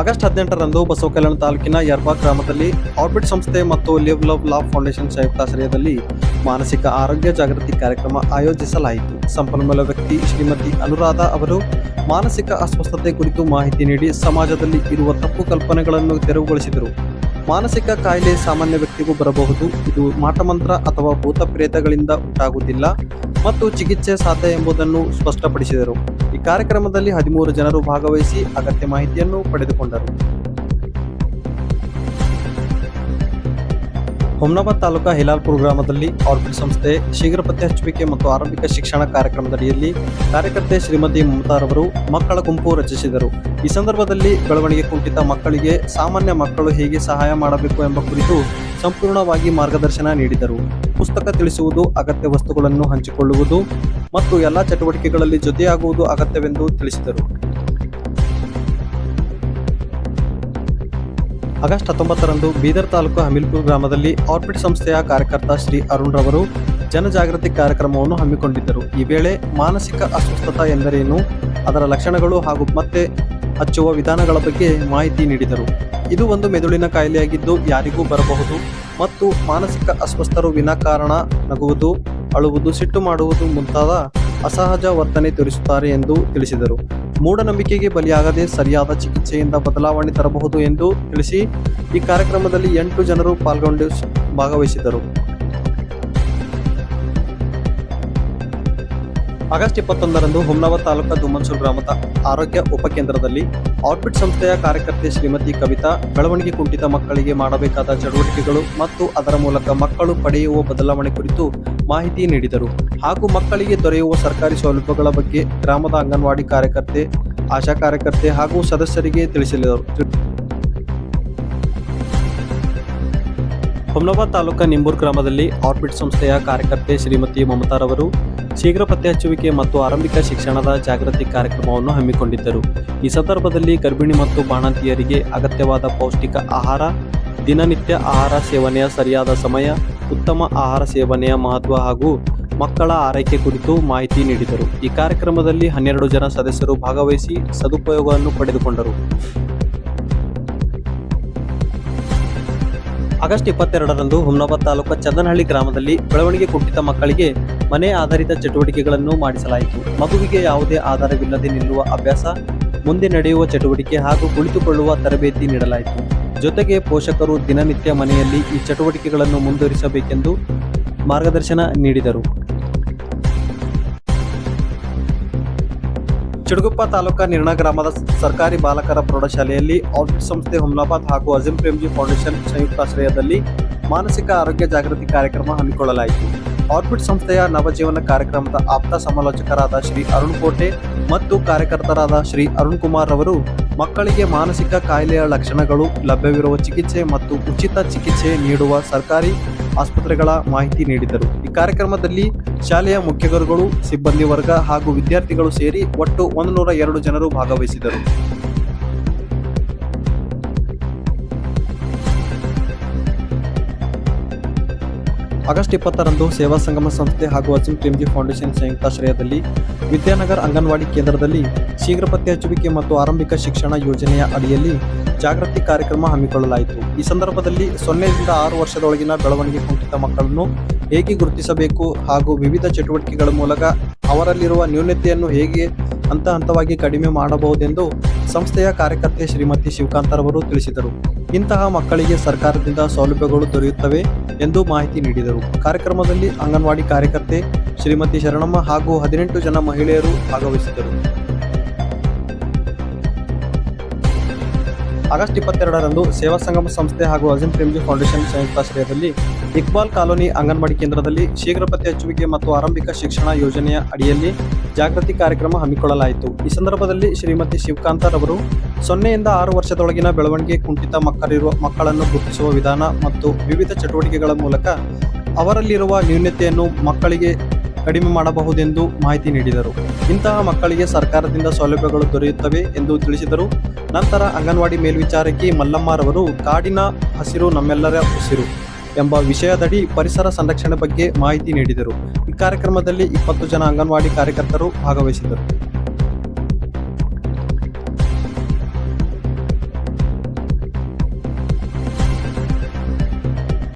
August ಹದಿನೆಂಟರಂದು ಬಸವಕಲ್ಯಾಣ ತಾಲೂಕಿನ ಯರ್ಬಾ ಗ್ರಾಮದಲ್ಲಿ ಆರ್ಬಿಟ್ ಸಂಸ್ಥೆ ಮತ್ತು ಲಿವ್ ಲವ್ ಲಾ ಫೌಂಡೇಶನ್ ಸಂಯುಕ್ತಾಶ್ರಯದಲ್ಲಿ ಮಾನಸಿಕ ಆರೋಗ್ಯ ಜಾಗೃತಿ ಕಾರ್ಯಕ್ರಮ ಆಯೋಜಿಸಲಾಯಿತು. ಸಂಪನ್ಮೂಲ ವ್ಯಕ್ತಿ ಶ್ರೀಮತಿ ಅನುರಾಧ ಅವರು ಮಾನಸಿಕ ಅಸ್ವಸ್ಥತೆ ಕುರಿತು ಮಾಹಿತಿ ನೀಡಿ ಸಮಾಜದಲ್ಲಿ ಇರುವ ತಪ್ಪು ಕಲ್ಪನೆಗಳನ್ನು ತೆರವುಗೊಳಿಸಿದರು. ಮಾನಸಿಕ ಕಾಯಿಲೆ ಸಾಮಾನ್ಯ ವ್ಯಕ್ತಿಗೂ ಬರಬಹುದು. ಇದು ಮಾಟಮಂತ್ರ ಅಥವಾ ಭೂತ ಪ್ರೇತಗಳಿಂದ ಉಂಟಾಗುವುದಿಲ್ಲ ಮತ್ತು ಚಿಕಿತ್ಸೆ ಸಾಧ್ಯ ಎಂಬುದನ್ನು ಸ್ಪಷ್ಟಪಡಿಸಿದರು. ಈ ಕಾರ್ಯಕ್ರಮದಲ್ಲಿ ಹದಿಮೂರು ಜನರು ಭಾಗವಹಿಸಿ ಅಗತ್ಯ ಮಾಹಿತಿಯನ್ನು ಪಡೆದುಕೊಂಡರು. ಹುಮ್ನಾಬಾದ್ ತಾಲೂಕಾ ಹಿಲಾಲ್ಪುರ್ ಗ್ರಾಮದಲ್ಲಿ ಆರ್ಬಿಟ್ ಸಂಸ್ಥೆ ಶೀಘ್ರ ಪತ್ತೆ ಹಚ್ಚುವಿಕೆ ಮತ್ತು ಆರಂಭಿಕ ಶಿಕ್ಷಣ ಕಾರ್ಯಕ್ರಮದಡಿಯಲ್ಲಿ ಕಾರ್ಯಕರ್ತೆ ಶ್ರೀಮತಿ ಮಮತಾರವರು ಮಕ್ಕಳ ಗುಂಪು ರಚಿಸಿದರು. ಈ ಸಂದರ್ಭದಲ್ಲಿ ಬೆಳವಣಿಗೆ ಕುಂಠಿತ ಮಕ್ಕಳಿಗೆ ಸಾಮಾನ್ಯ ಮಕ್ಕಳು ಹೇಗೆ ಸಹಾಯ ಮಾಡಬೇಕು ಎಂಬ ಕುರಿತು ಸಂಪೂರ್ಣವಾಗಿ ಮಾರ್ಗದರ್ಶನ ನೀಡಿದರು. ಪುಸ್ತಕ ತಿಳಿಸುವುದು ಅಗತ್ಯ ವಸ್ತುಗಳನ್ನು ಹಂಚಿಕೊಳ್ಳುವುದು ಮತ್ತು ಎಲ್ಲ ಚಟುವಟಿಕೆಗಳಲ್ಲಿ ಜೊತೆಯಾಗುವುದು ಅಗತ್ಯವೆಂದು ತಿಳಿಸಿದರು. ಆಗಸ್ಟ್ ಹತ್ತೊಂಬತ್ತರಂದು ಬೀದರ್ ತಾಲೂಕು ಹಮಿಲ್ಪುರ ಗ್ರಾಮದಲ್ಲಿ ಆರ್ಬಿಟ್ ಸಂಸ್ಥೆಯ ಕಾರ್ಯಕರ್ತ ಶ್ರೀ ಅರುಣ್ ರವರು ಜನಜಾಗೃತಿ ಕಾರ್ಯಕ್ರಮವನ್ನು ಹಮ್ಮಿಕೊಂಡಿದ್ದರು. ಈ ವೇಳೆ ಮಾನಸಿಕ ಅಸ್ವಸ್ಥತೆ ಎಂದರೇನು, ಅದರ ಲಕ್ಷಣಗಳು ಹಾಗೂ ಮತ್ತೆ ಹಚ್ಚುವ ವಿಧಾನಗಳ ಬಗ್ಗೆ ಮಾಹಿತಿ ನೀಡಿದರು. ಇದು ಒಂದು ಮೆದುಳಿನ ಕಾಯಿಲೆಯಾಗಿದ್ದು ಯಾರಿಗೂ ಬರಬಹುದು ಮತ್ತು ಮಾನಸಿಕ ಅಸ್ವಸ್ಥರು ವಿನಾಕಾರಣ ನಗುವುದು, ಅಳುವುದು, ಸಿಟ್ಟು ಮಾಡುವುದು ಮುಂತಾದ ಅಸಹಜ ವರ್ತನೆ ತೋರಿಸುತ್ತಾರೆ ಎಂದು ತಿಳಿಸಿದರು. ಮೂಢನಂಬಿಕೆಗೆ ಬಲಿಯಾಗದೆ ಸರಿಯಾದ ಚಿಕಿತ್ಸೆಯಿಂದ ಬದಲಾವಣೆ ತರಬಹುದು ಎಂದು ತಿಳಿಸಿ ಈ ಕಾರ್ಯಕ್ರಮದಲ್ಲಿ ಎಂಟು ಜನರು ಪಾಲ್ಗೊಂಡು ಭಾಗವಹಿಸಿದರು ಆಗಸ್ಟ್ ಇಪ್ಪತ್ತೊಂದರಂದು ಹುಮ್ನವ ತಾಲೂಕಾ ದುಮ್ಮನ್ಸೂರು ಗ್ರಾಮದ ಆರೋಗ್ಯ ಉಪಕೇಂದ್ರದಲ್ಲಿ ಆರ್ಬಿಟ್ ಸಂಸ್ಥೆಯ ಕಾರ್ಯಕರ್ತೆ ಶ್ರೀಮತಿ ಕವಿತಾ ಬೆಳವಣಿಗೆ ಕುಂಠಿತ ಮಕ್ಕಳಿಗೆ ಮಾಡಬೇಕಾದ ಚಟುವಟಿಕೆಗಳು ಮತ್ತು ಅದರ ಮೂಲಕ ಮಕ್ಕಳು ಪಡೆಯುವ ಬದಲಾವಣೆ ಕುರಿತು ಮಾಹಿತಿ ನೀಡಿದರು. ಹಾಗೂ ಮಕ್ಕಳಿಗೆ ದೊರೆಯುವ ಸರ್ಕಾರಿ ಸೌಲಭ್ಯಗಳ ಬಗ್ಗೆ ಗ್ರಾಮದ ಅಂಗನವಾಡಿ ಕಾರ್ಯಕರ್ತೆ, ಆಶಾ ಕಾರ್ಯಕರ್ತೆ ಹಾಗೂ ಸದಸ್ಯರಿಗೆ ತಿಳಿಸಲಿದರು ಹುಮ್ನಾಬಾದ್ ತಾಲೂಕಾ ನಿಂಬೂರ್ ಗ್ರಾಮದಲ್ಲಿ ಆರ್ಬಿಟ್ ಸಂಸ್ಥೆಯ ಕಾರ್ಯಕರ್ತೆ ಶ್ರೀಮತಿ ಮಮತಾರವರು ಶೀಘ್ರ ಪತ್ತೆ ಹಚ್ಚುವಿಕೆ ಮತ್ತು ಆರಂಭಿಕ ಶಿಕ್ಷಣದ ಜಾಗೃತಿ ಕಾರ್ಯಕ್ರಮವನ್ನು ಹಮ್ಮಿಕೊಂಡಿದ್ದರು. ಈ ಸಂದರ್ಭದಲ್ಲಿ ಗರ್ಭಿಣಿ ಮತ್ತು ಬಾಣಂತಿಯರಿಗೆ ಅಗತ್ಯವಾದ ಪೌಷ್ಟಿಕ ಆಹಾರ, ದಿನನಿತ್ಯ ಆಹಾರ ಸೇವನೆಯ ಸರಿಯಾದ ಸಮಯ, ಉತ್ತಮ ಆಹಾರ ಸೇವನೆಯ ಮಹತ್ವ ಹಾಗೂ ಮಕ್ಕಳ ಆರೈಕೆ ಕುರಿತು ಮಾಹಿತಿ ನೀಡಿದರು. ಈ ಕಾರ್ಯಕ್ರಮದಲ್ಲಿ ಹನ್ನೆರಡು ಜನ ಸದಸ್ಯರು ಭಾಗವಹಿಸಿ ಸದುಪಯೋಗವನ್ನು ಪಡೆದುಕೊಂಡರು. ಆಗಸ್ಟ್ ಇಪ್ಪತ್ತೆರಡರಂದು ಹುಮ್ನಾಬಾದ್ ತಾಲೂಕು ಚಂದನಹಳ್ಳಿ ಗ್ರಾಮದಲ್ಲಿ ಬೆಳವಣಿಗೆ ಕುಂಠಿತ ಮಕ್ಕಳಿಗೆ ಮನೆ ಆಧಾರಿತ ಚಟುವಟಿಕೆಗಳನ್ನು ಮಾಡಿಸಲಾಯಿತು. ಮಗುವಿಗೆ ಯಾವುದೇ ಆಧಾರವಿಲ್ಲದೆ ನಿಲ್ಲುವ ಅಭ್ಯಾಸ, ಮುಂದೆ ನಡೆಯುವ ಚಟುವಟಿಕೆ ಹಾಗೂ ಕುಳಿತುಕೊಳ್ಳುವ ತರಬೇತಿ ನೀಡಲಾಯಿತು. ಜೊತೆಗೆ ಪೋಷಕರು ದಿನನಿತ್ಯ ಮನೆಯಲ್ಲಿ ಈ ಚಟುವಟಿಕೆಗಳನ್ನು ಮುಂದುವರಿಸಬೇಕೆಂದು ಮಾರ್ಗದರ್ಶನ ನೀಡಿದರು. ಚಿಡುಗುಪ್ಪ ತಾಲೂಕಾ ನಿರ್ಣಾ ಗ್ರಾಮದ ಸರ್ಕಾರಿ ಬಾಲಕರ ಪ್ರೌಢಶಾಲೆಯಲ್ಲಿ ಆರ್ಬಿಟ್ ಸಂಸ್ಥೆ ಹುಮ್ಲಾಬಾದ್ ಹಾಗೂ ಅಜಿಂ ಪ್ರೇಮ್ಜಿ ಫೌಂಡೇಶನ್ ಸಂಯುಕ್ತಾಶ್ರಯದಲ್ಲಿ ಮಾನಸಿಕ ಆರೋಗ್ಯ ಜಾಗೃತಿ ಕಾರ್ಯಕ್ರಮ ಹಮ್ಮಿಕೊಳ್ಳಲಾಯಿತು. ಆರ್ಬಿಟ್ ಸಂಸ್ಥೆಯ ನವಜೀವನ ಕಾರ್ಯಕ್ರಮದ ಆಪ್ತ ಸಮಾಲೋಚಕರಾದ ಶ್ರೀ ಅರುಣ್ ಕೋಟೆ ಮತ್ತು ಕಾರ್ಯಕರ್ತರಾದ ಶ್ರೀ ಅರುಣ್ ಕುಮಾರ್ ಅವರು ಮಕ್ಕಳಿಗೆ ಮಾನಸಿಕ ಕಾಯಿಲೆಯ ಲಕ್ಷಣಗಳು, ಲಭ್ಯವಿರುವ ಚಿಕಿತ್ಸೆ ಮತ್ತು ಉಚಿತ ಚಿಕಿತ್ಸೆ ನೀಡುವ ಸರ್ಕಾರಿ ಆಸ್ಪತ್ರೆಗಳ ಮಾಹಿತಿ ನೀಡಿದರು. ಈ ಕಾರ್ಯಕ್ರಮದಲ್ಲಿ ಶಾಲೆಯ ಮುಖ್ಯಗುರುಗಳು, ಸಿಬ್ಬಂದಿ ವರ್ಗ ಹಾಗೂ ವಿದ್ಯಾರ್ಥಿಗಳು ಸೇರಿ ಒಟ್ಟು ಒಂದು ಎರಡು ಜನರು ಭಾಗವಹಿಸಿದರು. ಆಗಸ್ಟ್ ಇಪ್ಪತ್ತರಂದು ಸೇವಾ ಸಂಗಮ ಸಂಸ್ಥೆ ಹಾಗೂ ಅಜಿಂ ಪ್ರೇಮ್ಜಿ ಫೌಂಡೇಶನ್ ಸಂಯುಕ್ತಾಶ್ರಯದಲ್ಲಿ ವಿದ್ಯಾನಗರ್ ಅಂಗನವಾಡಿ ಕೇಂದ್ರದಲ್ಲಿ ಶೀಘ್ರ ಪತ್ತೆ ಹಚ್ಚುವಿಕೆ ಮತ್ತು ಆರಂಭಿಕ ಶಿಕ್ಷಣ ಯೋಜನೆಯ ಅಡಿಯಲ್ಲಿ ಜಾಗೃತಿ ಕಾರ್ಯಕ್ರಮ ಹಮ್ಮಿಕೊಳ್ಳಲಾಯಿತು. ಈ ಸಂದರ್ಭದಲ್ಲಿ ಸೊನ್ನೆಯಿಂದ ಆರು ವರ್ಷದೊಳಗಿನ ಬೆಳವಣಿಗೆ ಕುಂಠಿತ ಮಕ್ಕಳನ್ನು ಹೇಗೆ ಗುರುತಿಸಬೇಕು ಹಾಗೂ ವಿವಿಧ ಚಟುವಟಿಕೆಗಳ ಮೂಲಕ ಅವರಲ್ಲಿರುವ ನ್ಯೂನತೆಯನ್ನು ಹೇಗೆ ಹಂತ ಹಂತವಾಗಿ ಕಡಿಮೆ ಮಾಡಬಹುದೆಂದು ಸಂಸ್ಥೆಯ ಕಾರ್ಯಕರ್ತೆ ಶ್ರೀಮತಿ ಶಿವಕಾಂತರವರು ತಿಳಿಸಿದರು. ಇಂತಹ ಮಕ್ಕಳಿಗೆ ಸರ್ಕಾರದಿಂದ ಸೌಲಭ್ಯಗಳು ದೊರೆಯುತ್ತವೆ. ಎಂದು ಮಾಹಿತಿ ನೀಡಿದರು. ಕಾರ್ಯಕ್ರಮದಲ್ಲಿ ಅಂಗನವಾಡಿ ಕಾರ್ಯಕರ್ತೆ ಶ್ರೀಮತಿ ಶರಣಮ್ಮ ಹಾಗೂ ಹದಿನೆಂಟು ಜನ ಮಹಿಳೆಯರು ಭಾಗವಹಿಸಿದರು ಆಗಸ್ಟ್ ಇಪ್ಪತ್ತೆರಡರಂದು ಸೇವಾ ಸಂಗಮ ಸಂಸ್ಥೆ ಹಾಗೂ ಅಜಿಂ ಪ್ರೇಮ್ಜಿ ಫೌಂಡೇಶನ್ ಸಂಯುಕ್ತಾಶ್ರಯದಲ್ಲಿ ಇಕ್ಬಾಲ್ ಕಾಲೋನಿ ಅಂಗನವಾಡಿ ಕೇಂದ್ರದಲ್ಲಿ ಶೀಘ್ರ ಪತ್ತೆ ಹಚ್ಚುವಿಕೆ ಮತ್ತು ಆರಂಭಿಕ ಶಿಕ್ಷಣ ಯೋಜನೆಯ ಅಡಿಯಲ್ಲಿ ಜಾಗೃತಿ ಕಾರ್ಯಕ್ರಮ ಹಮ್ಮಿಕೊಳ್ಳಲಾಯಿತು. ಈ ಸಂದರ್ಭದಲ್ಲಿ ಶ್ರೀಮತಿ ಶಿವಕಾಂತರವರು ಸೊನ್ನೆಯಿಂದ ಆರು ವರ್ಷದೊಳಗಿನ ಬೆಳವಣಿಗೆ ಕುಂಠಿತ ಮಕ್ಕಳಿರುವ ಮಕ್ಕಳನ್ನು ಗುರುತಿಸುವ ವಿಧಾನ ಮತ್ತು ವಿವಿಧ ಚಟುವಟಿಕೆಗಳ ಮೂಲಕ ಅವರಲ್ಲಿರುವ ನ್ಯೂನತೆಯನ್ನು ಮಕ್ಕಳಿಗೆ ಕಡಿಮೆ ಮಾಡಬಹುದೆಂದು ಮಾಹಿತಿ ನೀಡಿದರು. ಇಂತಹ ಮಕ್ಕಳಿಗೆ ಸರ್ಕಾರದಿಂದ ಸೌಲಭ್ಯಗಳು ದೊರೆಯುತ್ತವೆ ಎಂದು ತಿಳಿಸಿದರು. ನಂತರ ಅಂಗನವಾಡಿ ಮೇಲ್ವಿಚಾರಕಿ ಮಲ್ಲಮ್ಮರವರು, ಕಾಡಿನ ಹಸಿರು ನಮ್ಮೆಲ್ಲರ ಉಸಿರು. ಎಂಬ ವಿಷಯದಡಿ ಪರಿಸರ ಸಂರಕ್ಷಣೆ ಬಗ್ಗೆ ಮಾಹಿತಿ ನೀಡಿದರು. ಈ ಕಾರ್ಯಕ್ರಮದಲ್ಲಿ ಇಪ್ಪತ್ತು ಜನ ಅಂಗನವಾಡಿ ಕಾರ್ಯಕರ್ತರು ಭಾಗವಹಿಸಿದರು